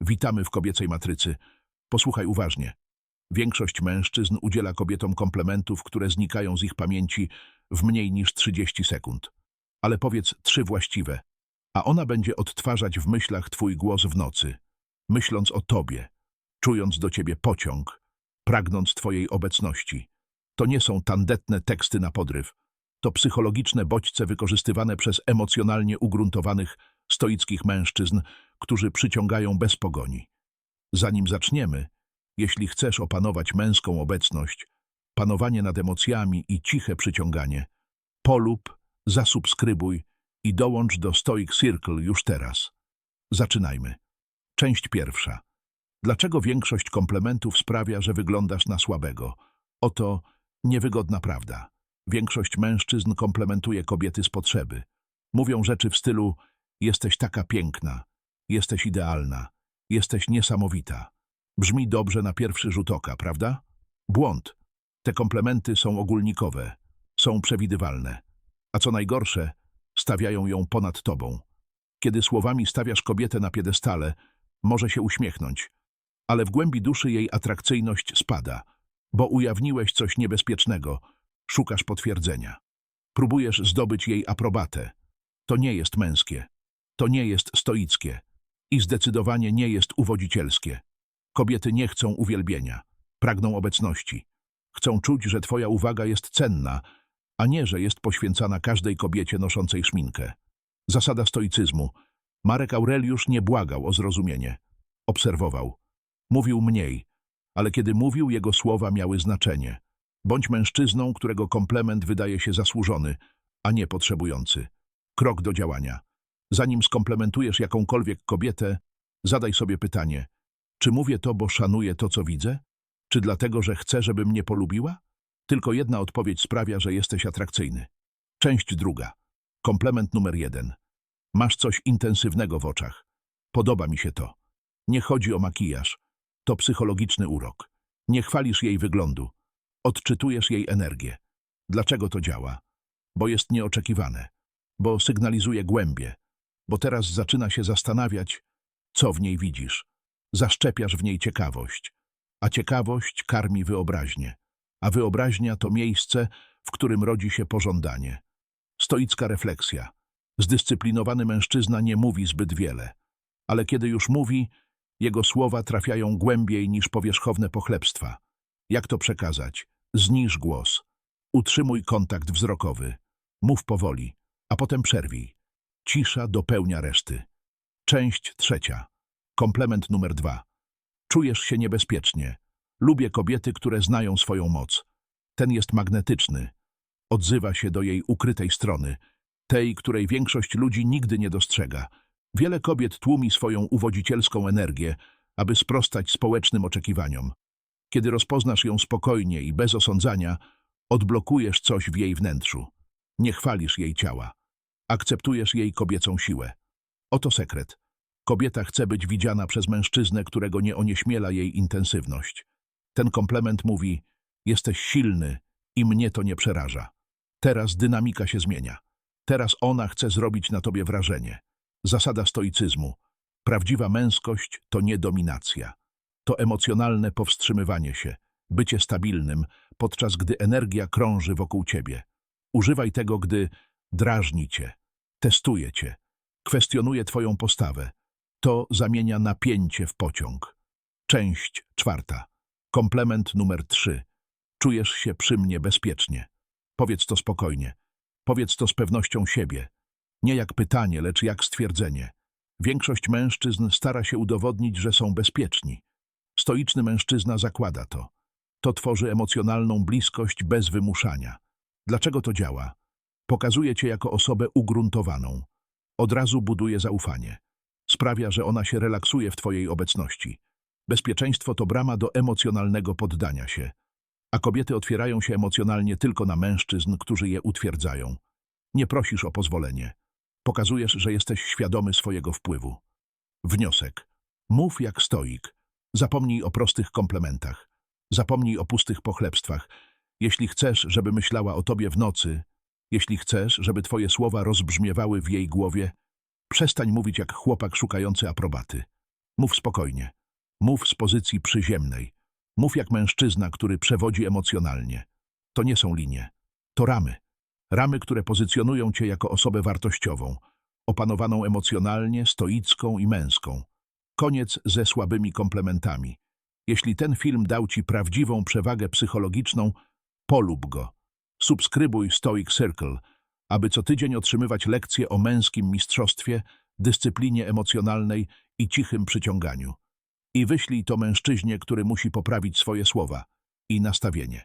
Witamy w kobiecej matrycy. Posłuchaj uważnie. Większość mężczyzn udziela kobietom komplementów, które znikają z ich pamięci w mniej niż 30 sekund. Ale powiedz trzy właściwe, a ona będzie odtwarzać w myślach twój głos w nocy, myśląc o tobie, czując do ciebie pociąg, pragnąc twojej obecności. To nie są tandetne teksty na podryw. To psychologiczne bodźce wykorzystywane przez emocjonalnie ugruntowanych, stoickich mężczyzn, którzy przyciągają bez pogoni. Zanim zaczniemy, jeśli chcesz opanować męską obecność, panowanie nad emocjami i ciche przyciąganie, polub, zasubskrybuj i dołącz do Stoic Circle już teraz. Zaczynajmy. Część pierwsza. Dlaczego większość komplementów sprawia, że wyglądasz na słabego? Oto niewygodna prawda. Większość mężczyzn komplementuje kobiety z potrzeby. Mówią rzeczy w stylu jesteś taka piękna, jesteś idealna, jesteś niesamowita. Brzmi dobrze na pierwszy rzut oka, prawda? Błąd. Te komplementy są ogólnikowe, są przewidywalne. A co najgorsze, stawiają ją ponad tobą. Kiedy słowami stawiasz kobietę na piedestale, może się uśmiechnąć, ale w głębi duszy jej atrakcyjność spada, bo ujawniłeś coś niebezpiecznego, szukasz potwierdzenia. Próbujesz zdobyć jej aprobatę. To nie jest męskie, to nie jest stoickie i zdecydowanie nie jest uwodzicielskie. Kobiety nie chcą uwielbienia, pragną obecności. Chcą czuć, że twoja uwaga jest cenna, a nie, że jest poświęcana każdej kobiecie noszącej szminkę. Zasada stoicyzmu. Marek Aureliusz nie błagał o zrozumienie. Obserwował. Mówił mniej, ale kiedy mówił, jego słowa miały znaczenie. Bądź mężczyzną, którego komplement wydaje się zasłużony, a nie potrzebujący. Krok do działania. Zanim skomplementujesz jakąkolwiek kobietę, zadaj sobie pytanie, czy mówię to, bo szanuję to, co widzę? Czy dlatego, że chcę, żeby mnie polubiła? Tylko jedna odpowiedź sprawia, że jesteś atrakcyjny. Część druga. Komplement numer jeden. Masz coś intensywnego w oczach. Podoba mi się to. Nie chodzi o makijaż. To psychologiczny urok. Nie chwalisz jej wyglądu. Odczytujesz jej energię. Dlaczego to działa? Bo jest nieoczekiwane. Bo sygnalizuje głębie. Bo teraz zaczyna się zastanawiać, co w niej widzisz. Zaszczepiasz w niej ciekawość. A ciekawość karmi wyobraźnię. A wyobraźnia to miejsce, w którym rodzi się pożądanie. Stoicka refleksja. Zdyscyplinowany mężczyzna nie mówi zbyt wiele. Ale kiedy już mówi, jego słowa trafiają głębiej niż powierzchowne pochlebstwa. Jak to przekazać? Zniż głos. Utrzymuj kontakt wzrokowy. Mów powoli, a potem przerwij. Cisza dopełnia reszty. Część trzecia. Komplement numer dwa. Czujesz się niebezpiecznie. Lubię kobiety, które znają swoją moc. Ten jest magnetyczny. Odzywa się do jej ukrytej strony, tej, której większość ludzi nigdy nie dostrzega. Wiele kobiet tłumi swoją uwodzicielską energię, aby sprostać społecznym oczekiwaniom. Kiedy rozpoznasz ją spokojnie i bez osądzania, odblokujesz coś w jej wnętrzu. Nie chwalisz jej ciała. Akceptujesz jej kobiecą siłę. Oto sekret. Kobieta chce być widziana przez mężczyznę, którego nie onieśmiela jej intensywność. Ten komplement mówi, jesteś silny i mnie to nie przeraża. Teraz dynamika się zmienia. Teraz ona chce zrobić na tobie wrażenie. Zasada stoicyzmu. Prawdziwa męskość to nie dominacja. To emocjonalne powstrzymywanie się, bycie stabilnym, podczas gdy energia krąży wokół ciebie. Używaj tego, gdy drażni cię, testuje cię, kwestionuje twoją postawę. To zamienia napięcie w pociąg. Część czwarta. Komplement numer trzy. Czujesz się przy mnie bezpiecznie. Powiedz to spokojnie. Powiedz to z pewnością siebie. Nie jak pytanie, lecz jak stwierdzenie. Większość mężczyzn stara się udowodnić, że są bezpieczni. Stoiczny mężczyzna zakłada to. To tworzy emocjonalną bliskość bez wymuszania. Dlaczego to działa? Pokazuje cię jako osobę ugruntowaną. Od razu buduje zaufanie. Sprawia, że ona się relaksuje w twojej obecności. Bezpieczeństwo to brama do emocjonalnego poddania się. A kobiety otwierają się emocjonalnie tylko na mężczyzn, którzy je utwierdzają. Nie prosisz o pozwolenie. Pokazujesz, że jesteś świadomy swojego wpływu. Wniosek. Mów jak stoik. Zapomnij o prostych komplementach. Zapomnij o pustych pochlebstwach. Jeśli chcesz, żeby myślała o tobie w nocy, jeśli chcesz, żeby twoje słowa rozbrzmiewały w jej głowie, przestań mówić jak chłopak szukający aprobaty. Mów spokojnie. Mów z pozycji przyziemnej. Mów jak mężczyzna, który przewodzi emocjonalnie. To nie są linie. To ramy. Ramy, które pozycjonują cię jako osobę wartościową, opanowaną emocjonalnie, stoicką i męską. Koniec ze słabymi komplementami. Jeśli ten film dał ci prawdziwą przewagę psychologiczną, polub go. Subskrybuj Stoic Circle, aby co tydzień otrzymywać lekcje o męskim mistrzostwie, dyscyplinie emocjonalnej i cichym przyciąganiu. I wyślij to mężczyźnie, który musi poprawić swoje słowa i nastawienie.